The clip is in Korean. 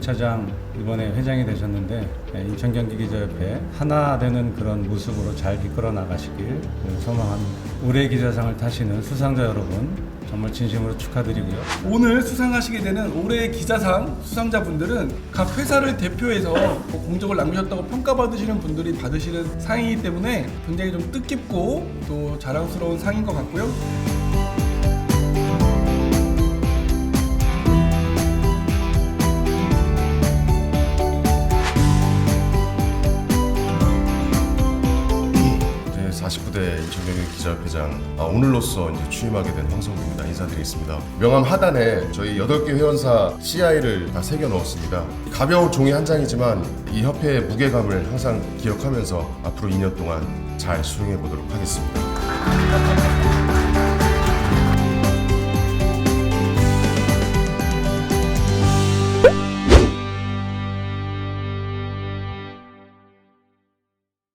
차장 이번에 회장이 되셨는데 예, 인천 경기 기자협회 하나 되는 그런 모습으로 잘 이끌어 나가시길 소망합니다. 올해 기자상을 타시는 수상자 여러분 정말 진심으로 축하드리고요. 오늘 수상하시게 되는 올해의 기자상 수상자분들은 각 회사를 대표해서 뭐 공적을 남기셨다고 평가받으시는 분들이 받으시는 상이기 때문에 굉장히 좀 뜻깊고 또 자랑스러운 상인 것 같고요. 49대 인천경영 기자협회장 아, 오늘로써 이제 취임하게 된 황성구입니다. 인사드리겠습니다. 명함 하단에 저희 8개 회원사 CI를 다 새겨 넣었습니다. 가벼운 종이 한 장이지만 이 협회의 무게감을 항상 기억하면서 앞으로 2년 동안 잘 수행해 보도록 하겠습니다.